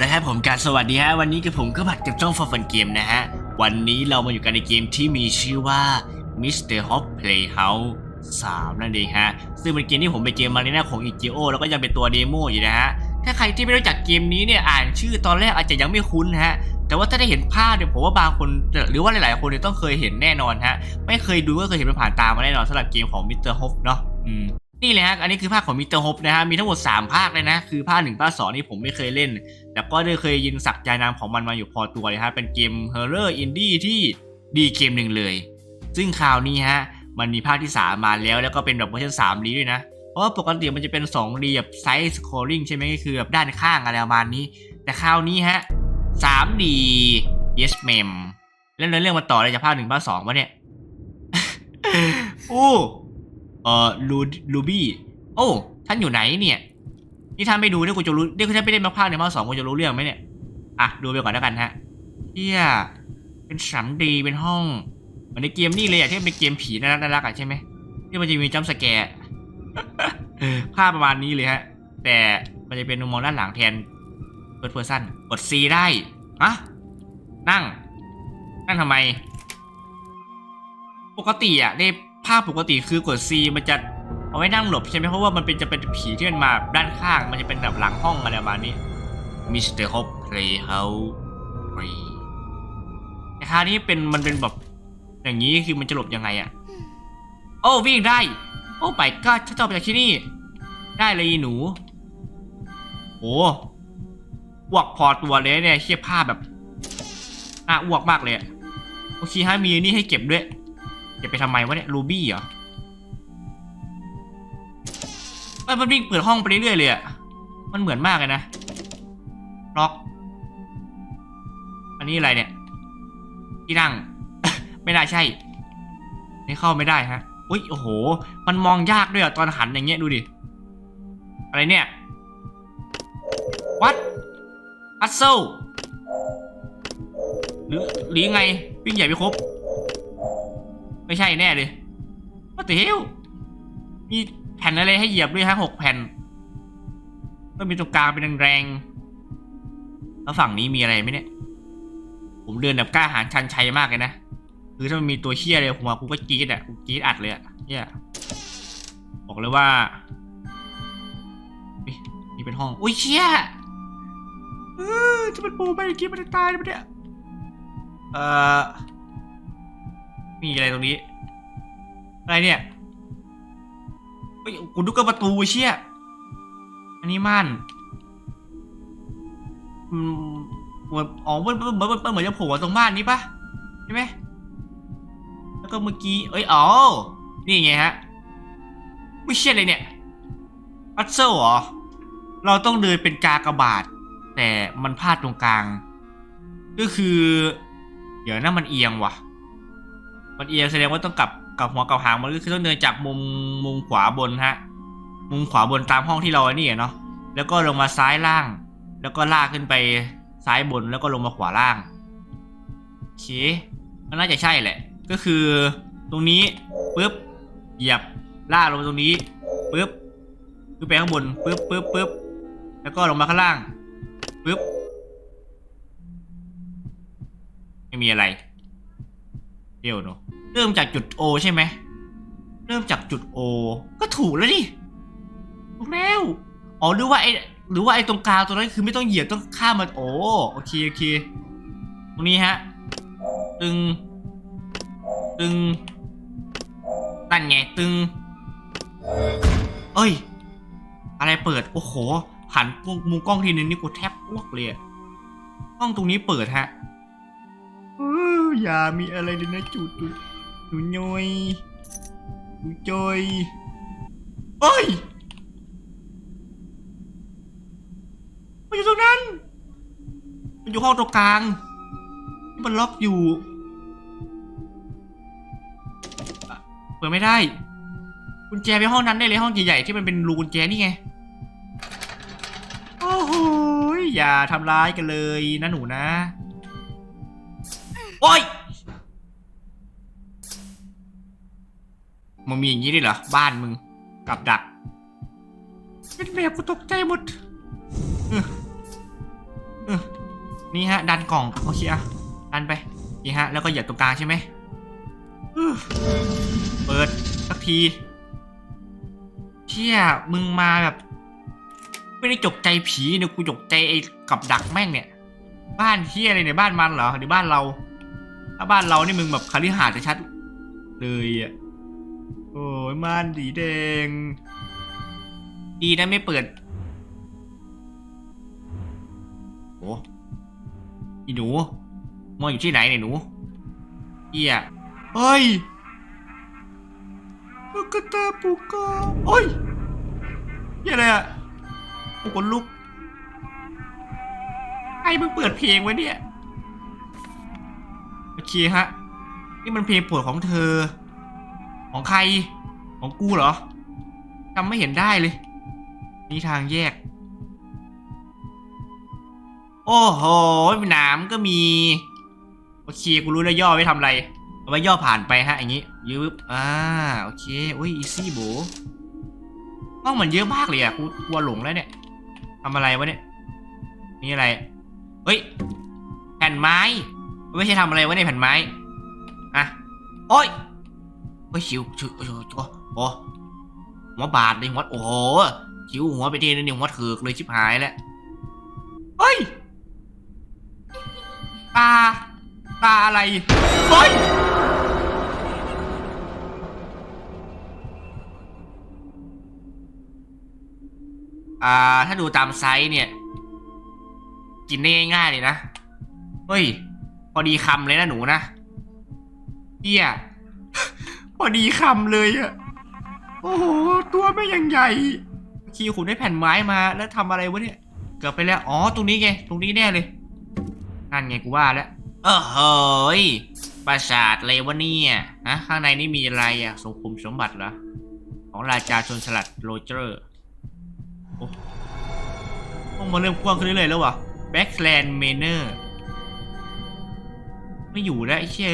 นะครับผมการสวัสดีฮะวันนี้กับผมก็บัดกับจ้องฟอร์ฟันเกมนะฮะ วันนี้เรามาอยู่กันในเกมที่มีชื่อว่า Mr. Hop Playhouse 3 นั่นเองฮะ ซึ่งเป็นเกมที่ผมไปเกมมาในหน้าของ i อ o แล้วก็ยังเป็นตัวเดโมอยู่นะฮะ ถ้าใครที่ไม่รู้จักเกมนี้เนี่ยอ่านชื่อตอนแรกอาจจะยังไม่คุ้นฮะแต่ว่าถ้าได้เห็นภาพเนี่ยผมว่าบางคนหรือว่าหลายๆคนเนี่ยต้องเคยเห็นแน่นอนฮะไม่เคยดูก็เคยเห็นมันผ่านตามาแน่นอนสำหรับเกมของ Mr. Hop เนาะอืม นี่เลยฮะ อันนี้คือภาคของมิเตอร์ฮบนะฮะ มีทั้งหมด 3 ภาคเลยนะ คือภาค1ภาค2นี่ผมไม่เคยเล่น แต่ก็ได้เคยยินสักยานามของมันมาอยู่พอตัวเลยฮะ เป็นเกมเฮอร์เรอร์อินดี้ที่ดีเกมหนึ่งเลย ซึ่งคราวนี้ฮะ มันมีภาคที่ 3 มาแล้ว แล้วก็เป็นแบบเวอร์ชัน3ดีด้วยนะ เพราะว่าปกติมันจะเป็น2ดีแบบไซส์สครอลลิ่งใช่ไหมก็คือแบบด้านข้างอะไรประมาณนี้ แต่คราวนี้ฮะ 3D Yes Mem แล้วเนื้อเรื่องมาต่อเลยจากภาค1ภาค2วะเนี่ยอู้ เอ่อลูลูบี้โอ้ ท่านอยู่ไหนเนี่ย นี่ท่านไม่ดูเนี่ยกูจะรู้เนี่ยท่านไม่ได้มาภาคในภาสองกูจะรู้เรื่องไหมเนี่ย อะ ดูไปก่อนแล้วกันฮะเฮียเป็นสามดีเป็นห้องเหมือนในเกมนี่เลยอะที่เป็นเกมผีน่ารักน่ารักอะใช่ไหมที่มันจะมีจัมสแกร์ภาพประมาณนี้เลยฮะ แต่มันจะเป็นมุมมองด้านหลังแทนเปิดเพอร์ซันกด C ได้ฮะนั่ง นั่งทำไม ปกติอะใน ภาพปกติคือกด C มันจะเอาไว้นั่งหลบใช่ไหมเพราะว่ามันเป็นจะเป็นผีที่มันมาด้านข้าง มันจะเป็นแบบหลังห้องอะไรประมาณนี้ Mr. Hop Playhouse แต่คราวนี้เป็นมันเป็นแบบอย่างนี้คือมันจะหลบยังไงอะโอ้วิ่งได้ โอ้ไปก็ฉันจะออกไปจากที่นี่ ได้เลยหนูโอ้อ้วกพอตัวเลยเนี่ยเทียบภาพแบบน่าอ้วกมากเลยโอเคฮะมีนี่ให้เก็บด้วย เก็บไปทำไมวะเนี่ยรูบี้เหรอเอ้ยมันวิ่งเปิดห้องไปเรื่อยๆเลยอะมันเหมือนมากเลยนะล็อกอันนี้อะไรเนี่ย ที่นั่ง ไม่น่าใช่ไม่เข้าไม่ได้ฮะอุ้ยโอ้โห มันมองยากด้วยอะตอนหันอย่างเงี้ยดูดิอะไรเนี่ยวัดอัสเซลหรือหรือยังไงวิ่งใหญ่ไปครบ ไม่ใช่แน่เลยว่าต่เฮลมีแผ่นอะไรให้เหยียบด้วยฮะหกแผ่นก็มีตรงกลางเป็นแรงๆแล้วฝั่งนี้มีอะไรไหมเนี่ย ผมเดินแบบกล้าหาญชันชัยมากเลยนะคือถ้ามันมีตัวเชี่ยเลยผมว่ากูก็กรี๊ดอะกูกรี๊ดอัดเลยอะเนี่ยบอกเลยว่านี่เป็นห้องอุ้ยเชี่ยเออจะเป็นปูไปกินมันจะตายแล้วเนี่ยเอ่อ มีอะไรตรงนี้ อะไรเนี่ยเฮ้ยกูดูกับประตูเชี่ยอันนี้ม่านอืมเหมือนอ๋อมันมันมันมันเหมือนจะโผล่ตรงม่านนี้ปะใช่ไหมแล้วก็เมื่อกี้เอ้ยอ๋อนี่ไงฮะไม่เชี่ยเลยเนี่ยอัตเซลเหรอเราต้องเดินเป็นกากระบาทแต่มันพลาดตรงกลาง ก็คือ เดี๋ยวนั่นมันเอียงว่ะ มันเอียงแสดงว่าต้องกลับกลับหัวกลับหางมันก็คือต้องเดินจากมุมมุมขวาบนฮะ มุมขวาบนตามห้องที่เราไอ้นี่เนาะแล้วก็ลงมาซ้ายล่าง แล้วก็ลากขึ้นไปซ้ายบนแล้วก็ลงมาขวาล่างโอเคมันน่าจะใช่แหละ ก็คือตรงนี้ปุ๊บเหยียบลากลงมาตรงนี้ปุ๊บขึ้นไปข้างบนปุ๊บปุ๊บปุ๊บแล้วก็ลงมาข้างล่างปุ๊บไม่มีอะไรเดี๋ยวเนาะ เริ่มจากจุด O ใช่ไหม เริ่มจากจุด O ก็ถูกแล้วดิถูกแล้ว อ๋อหรือว่าไอหรือว่าไอตรงกลางตรงนั้นคือไม่ต้องเหยียบต้องข้ามมาโอ้โอเคโอเค ตรงนี้ฮะ ตึง ตึง นั่นไงตึง เอ้ย อะไรเปิด โอ้โห หันมุมกล้องทีนึงนี่กูแทบอ้วกเลยกล้องตรงนี้เปิดฮะอออย่ามีอะไรเลยนะจุดจุด หนูย้อยหนูจอยเอ้ยมันอยู่ตรงนั้น มันอยู่ห้องตรงกลาง มันล็อกอยู่เปิดไม่ได้ กุญแจไปห้องนั้นได้เลยห้องใหญ่ๆที่มันเป็นรูกุญแจนี่ไง โอ้โหอย่าทำร้ายกันเลยนะหนูนะ โอ้ย มึงมีอย่างนี้ด้วยเหรอ บ้านมึง กับดัก เป็นแบบกูตกใจหมดนี่ฮะ ดันกล่อง โอเคอะดันไป นี่ฮะ แล้วก็เหยียบตรงกลางใช่ไหมเปิดสักทีเชี่ยมึงมาแบบ ไม่ได้จกใจผีเนี่ยกูจกใจไอ้กับดักแม่งเนี่ย บ้านเที่ยอะไรเนี่ยบ้านมันเหรอหรือบ้านเรา ถ้าบ้านเรานี่มึงแบบคฤหาจะชัดเลยอะ โอ้ยม่านสีแดง ดีนะไม่เปิดโอ้อีหนูมองอยู่ที่ไหนเนี่ยหนูเฮียเฮ้ยลูกกระตาปูกาโอ้ยเฮียอะไรอะโอ้คนลุกใครมึงเปิดเพลงไว้เนี่ย โอเคฮะ นี่มันเพลงโปรดของเธอ ของใคร ของกูเหรอจำไม่เห็นได้เลย นี่ทางแยก โอ้โหหนามก็มี โอเค กูรู้แล้วย่อไว้ทำอะไรเอาไว้ย่อผ่านไปฮะ อย่างงี้ยืบอ่า โอเค โอ้ย อีซี่โบห้องมันเยอะมากเลยอะ กูกลัวหลงแล้วเนี่ยทำอะไรวะเนี่ย นี่อะไร เฮ้ย แผ่นไม้ ไม่ใช่ทำอะไรวะเนี่ยแผ่นไม้ อะ โอ้ย เฮ้ยชิวชิวโอ้โหโอ้โหหัวบาดเลยหัวโอ้โหชิวหัวไปทีนึงเนี่ยหัวถือกเลยชิบหายแล้วเฮ้ยตาตาอะไรเฮ้ยอ่าถ้าดูตามไซส์เนี่ย กินได้ง่ายๆเลยนะ เฮ้ย พอดีคำเลยนะหนูนะเฮีย พอดีคำเลยอะโอ้โห ตัวไม่ยังใหญ่ คีขุนได้แผ่นไม้มาแล้วทำอะไรวะเนี่ย เกือบไปแล้ว อ๋อ ตรงนี้ไง ตรงนี้แน่เลย นั่นไงกูว่าแล้ว เออเฮ้ยปราสาทอะไรวะเนี่ยฮะข้างในนี่มีอะไรอะสงคุมสมบัติเหรอ ของราชาชนสลัดโรเจอร์โอ้ห้องมาเริ่มกว้างขึ้นเรื่อยๆแล้ววะแบ็กแลนด์เมเนอร์ ไม่อยู่แล้วไอ้เชี่ย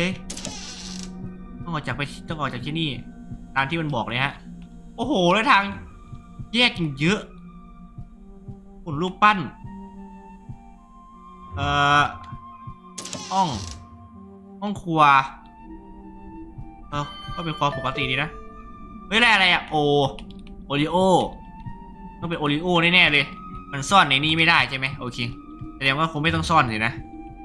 ออกจากไปต้องออกจากที่นี่ ตามที่มันบอกเลยฮะ โอ้โหแล้วทาง แยกกันเยอะหุ่นรูปปั้น เอ่อห้องห้องครัว เออก็เป็นความปกติดีนะเฮ้ยอะไรอะไรอะโอโอริโอต้องเป็นโอริโอแน่ๆเลย มันซ่อนในนี้ไม่ได้ใช่ไหมโอเคแสดงว่าคงไม่ต้องซ่อนสินะ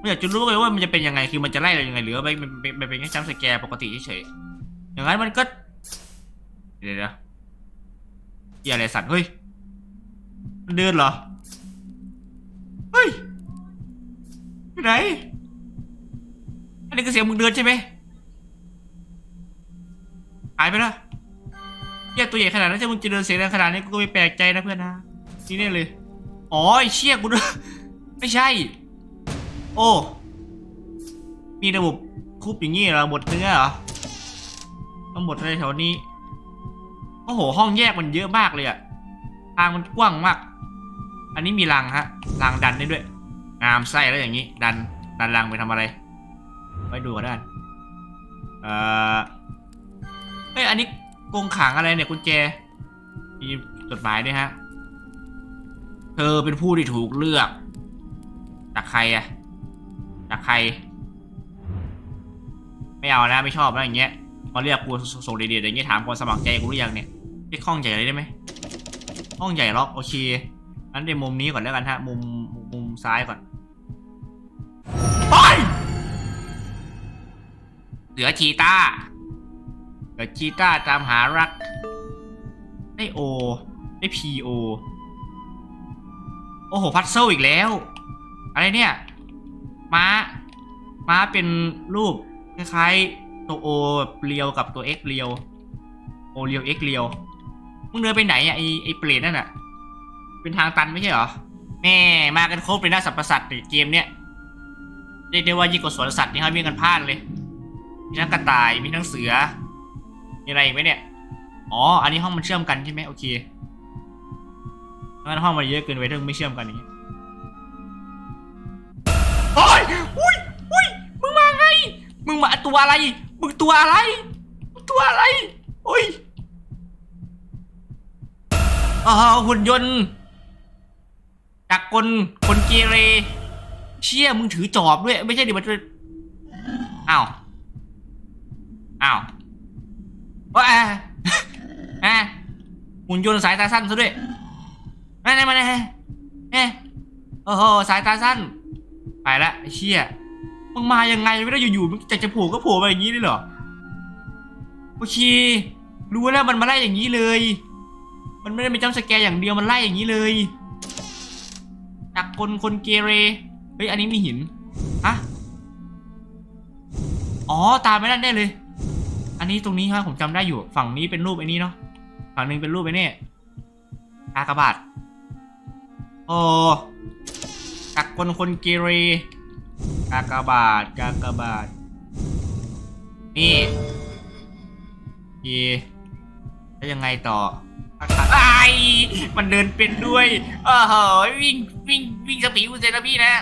ไม่อยากจะรู้เลยว่ามันจะเป็นยังไงคือมันจะไล่เรายังไงหรือว่ามันเป็นมันเป็นแค่จัมป์สแกร์ปกติเฉยๆอย่างนั้นมันก็เดี๋ยวนะเหียอะไรสัตว์เฮ้ยมันเดินเหรอเฮ้ยไปไหนอันนี้ก็เสียงมึงเดินใช่ไหมหายไปแล้วเหี้ยตัวใหญ่ขนาดนั้นถ้ามึงจะเดินเสียงดังขนาดนี้กูก็ไม่แปลกใจนะเพื่อนนะนี่แน่เลยอ๋อไอ้เชี่ยกูเดินไม่ใช่ โอ้ มีระบบคุบอย่างงี้เหรอหมดเนื้อเหรอต้องหมดอะไรแถวนี้ โอ้โห ห้องแยกมันเยอะมากเลยอะทางมันกว้างมาก อันนี้มีรังฮะรังดันได้ด้วย งามไส้แล้วอย่างนี้ ดัน ดันรังไปทำอะไรไว้ดูกันด้านเอ่อเอ้ยอันนี้กรงขังอะไรเนี่ยกุญแจ มีจดหมายด้วยฮะ เธอเป็นผู้ที่ถูกเลือก จากใครอะ จากใคร ไม่เอานะไม่ชอบนะอย่างเงี้ยมาเรียกกูส่งเดียดๆอย่างเงี้ยถามคนสมัครใจกูหรือยังเนี่ยเรียกห้องใหญ่เลยได้ไหมห้องใหญ่ล็อกโอเคงั้นในมุมนี้ก่อนแล้วกันฮะมุมมุมซ้ายก่อนไปเหลือชีต้าเหลือชีต้าตามหารักได้โอได้พีโอโอ้โหพัซเซิลอีกแล้ว อะไรเนี่ย ม้า ม้าเป็นรูปคล้ายๆตัวโอแบบเรียวกับตัว X เรียว โอเรียว X เรียว มึงเดินไปไหนอะไอไอเปรตนั่นอะ เป็นทางตันไม่ใช่เหรอ แม่มากันครบเลยนะสัตว์ประสัตว์ในเกมเนี้ยเรียกได้ว่ายิ่งกว่าสวนสัตว์นี่ครับวิ่งกันพลาดเลย มีทั้งกระต่าย มีทั้งเสือ มีอะไรอีกไหมเนี่ย อ๋อ อันนี้ห้องมันเชื่อมกันใช่ไหมโอเคงั้นห้องมันเยอะเกินไปถ้าไม่เชื่อมกันอย่างนี้ โอ้ยอุ้ยอุ้ยมึงมาไง มึงมาตัวอะไร มึงตัวอะไร มึงตัวอะไรโอ้ยอ๋อหุ่นยนต์จากคนคนเกเร เชี่ยมึงถือจอบด้วย ไม่ใช่ดิมันจะอ้าวอ้าวว่าอะอะหุ่นยนต์สายตาสั้นซะด้วยนั่นนั่นมันเอ๊ะเอ๊ะโอ้โหสายตาสั้น ไปละไอ้เชี่ยมึงมายังไงไม่ได้อยู่ๆมึงจะจะโผล่ก็โผล่มาอย่างนี้เลยเหรอโอเครู้แล้วมันมาไล่อย่างนี้เลย มันไม่ได้เป็นจัมป์สแกร์อย่างเดียวมันไล่อย่างนี้เลยจากคนคนเกเรเฮ้ยอันนี้มีหินอะอ๋อตามไม่ได้แน่เลย อันนี้ตรงนี้ครับผมจำได้อยู่ ฝั่งนี้เป็นรูปไอ้นี้เนาะฝั่งหนึงเป็นรูปไอ้นี่กากระบาทโอ้ จากคนคนเกเรกากบาทกากบาท นี่เยแล้วยังไงต่อไอ้มันเดินเป็นด้วยเออเหยวิ่งวิ่งวิ่งสปีดกูเซนะพี่นะ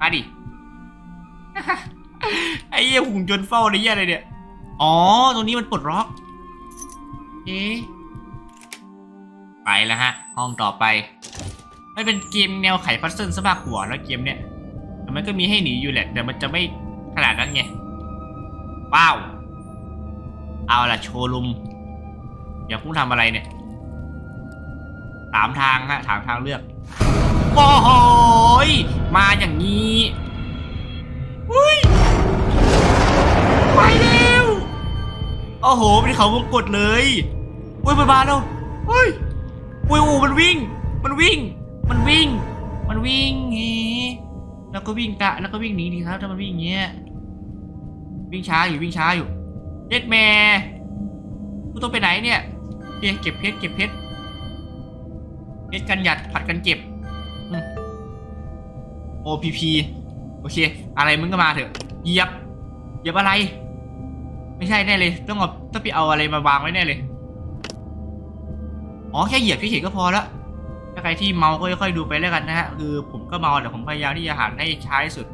มาดิไอ้เหี้ยหุ่นจนเฝ้าอะไรเหี้ยอะไรเนี่ย อ๋อ ตรงนี้มันปลดล็อก เอ๊ไปแล้วฮะ ห้องต่อไป มันเป็นเกมแนวไขพัซเซิลซะมากกว่าแล้วเกมเนี้ยแต่มันก็มีให้หนีอยู่แหละ แต่มันจะไม่ขนาดนั้นไงว้าวเอาล่ะโชว์ลุมอย่าพุ่งทำอะไรเนี่ยถามทางฮะถามทางเลือกโอ้โหมาอย่างนี้อุ้ยไปเร็วโอ้โหเป็นเขาวงกดเลยอุ้ยมันมาแล้วอุ้ยอุ้ยโอ้มันวิ่ง มันวิ่ง มันวิ่ง มันวิ่งเฮ้แล้วก็วิ่งกะแล้วก็วิ่งหนีดีครับถ้ามันวิ่งอย่างเงี้ย วิ่งช้าอยู่วิ่งช้าอยู่เจ็ดแม่กูต้องไปไหนเนี่ยเก็บเก็บเพชรเก็บเพชรเพชรกันหยัดผัดกันเก็บอืม OPP โอเค อะไรมึงก็มาเถอะเหยียบเหยียบอะไร ไม่ใช่แน่เลย ต้องเอาต้องไปเอาอะไรมาวางไว้แน่เลย อ๋อแค่เหยียบเฉยๆก็พอละ ถ้าใครที่เมาก็ค่อยๆดูไปแล้วกันนะฮะคือผมก็เมาแต่ผมพยายามที่จะหาให้ช้าที่สุด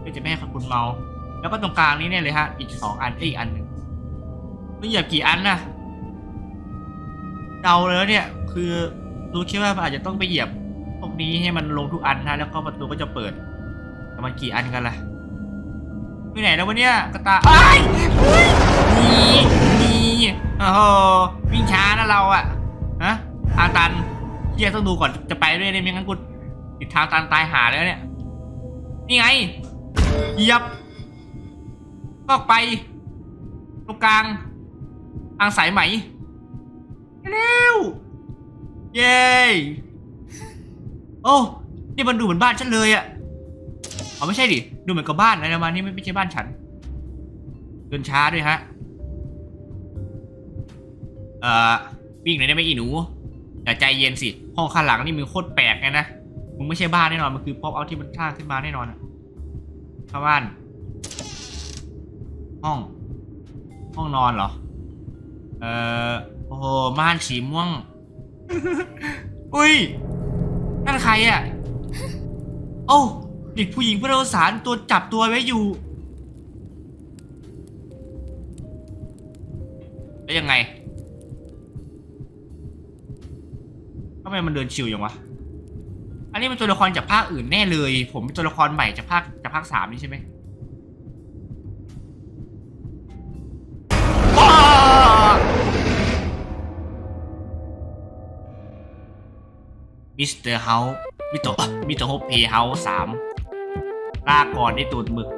เพื่อจะไม่ให้คุณเมา แล้วก็ตรงกลางนี้เนี่ยเลยฮะอีกสองอันเอ้ยอีกอันหนึ่งไม่เหยียบกี่อันนะเดาเลยเนี่ยคือรู้แค่ว่าอาจจะต้องไปเหยียบพวกนี้ให้มันลงทุกอันนะแล้วก็ประตูก็จะเปิดแต่มันกี่อันกันล่ะไปไหนแล้ววะเนี่ยกระตายอ้ายอุ๊ยหนีหนีโอ้โหวิ่งช้านะเราอะฮะทาตัน เฮียต้องดูก่อนจะไปด้วยเนี่ยไม่งั้นกูติดทางตันตายหาแล้วเนี่ย นี่ไงเหยียบก็ไป ตรงกลางอางสายไหมเร็วเย้โอ้นี่มันดูเหมือนบ้านฉันเลยอะอ๋อไม่ใช่ดิดูเหมือนกับบ้านอะไรประมาณนี้ไม่ไม่ใช่บ้านฉันเดินช้าด้วยฮะ เอ่อวิ่งหน่อยได้ไหมอีหนู อย่าใจเย็นสิ ห้องข้างหลังนี่มึงโคตรแปลกไงนะ มึงไม่ใช่บ้านแน่นอน มันคือป๊อปเอาที่มันสร้างขึ้นมาแน่นอนอะข้าบ้าน ห้อง ห้องนอนเหรอ เอ่อ โอ้โหม่านสีม่วง อุ้ย นั่นใครอะโอ้เด็กผู้หญิงผู้โดยสารตัวจับตัวไว้อยู่ แล้วยังไง ทำไมมันเดินชิวอย่างวะ อันนี้เป็นตัวละครจากภาคอื่นแน่เลย ผมเป็นตัวละครใหม่จากภาคจากภาคสามนี่ใช่ไหมว้ามิสเตอร์เฮาส์มิสเตอร์มิสเตอร์โฮปเพย์เฮาส์สามลาก่อนได้ตูดหมึก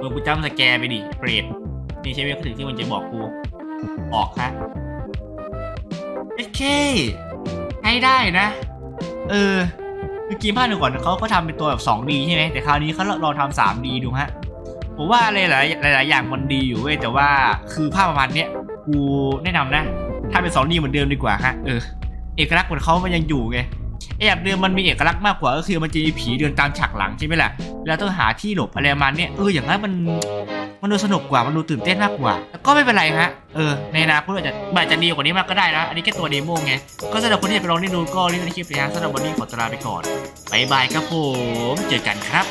มึงกูจำสแกร์ไปดิเปรตนี่ใช่ไหมก็ถึงที่มันจะบอกกู ออกฮะโอเค ได้นะ เออคือเกมภาคหนึ่งก่อนเขาก็ทำเป็นตัวแบบ 2D ใช่ไหมแต่คราวนี้เขาลองทำ 3D ดูฮะผมว่าอะไรหลายหลายอย่างมันดีอยู่เว้ยแต่ว่าคือภาพประมาณเนี้ยกูแนะนำนะ ถ้าเป็น 2D เหมือนเดิมดีกว่าฮะเออเอกลักษณ์ของเขามันยังอยู่ไง ไอแบบเดือนมันมีเอกลักษณ์มากกว่าก็คือมันจะมีผีเดินตามฉากหลังใช่ไหมล่ะ แล้วต้องหาที่หลบอะไรมันเนี่ยเอออย่างนั้นมันมันดูสนุกกว่า มันดูตื่นเต้นมากกว่า ก็ไม่เป็นไรฮะ เออ ในอนาคตอาจจะอาจจะดีกว่านี้มากก็ได้นะ อันนี้แค่ตัวเดโมไง ก็สำหรับคนที่อยากไปลองเล่นดูก็เล่นในคลิปนะฮะสำหรับวันนี้ขอตัวลาไปก่อนบายบายครับผม เจอกันครับ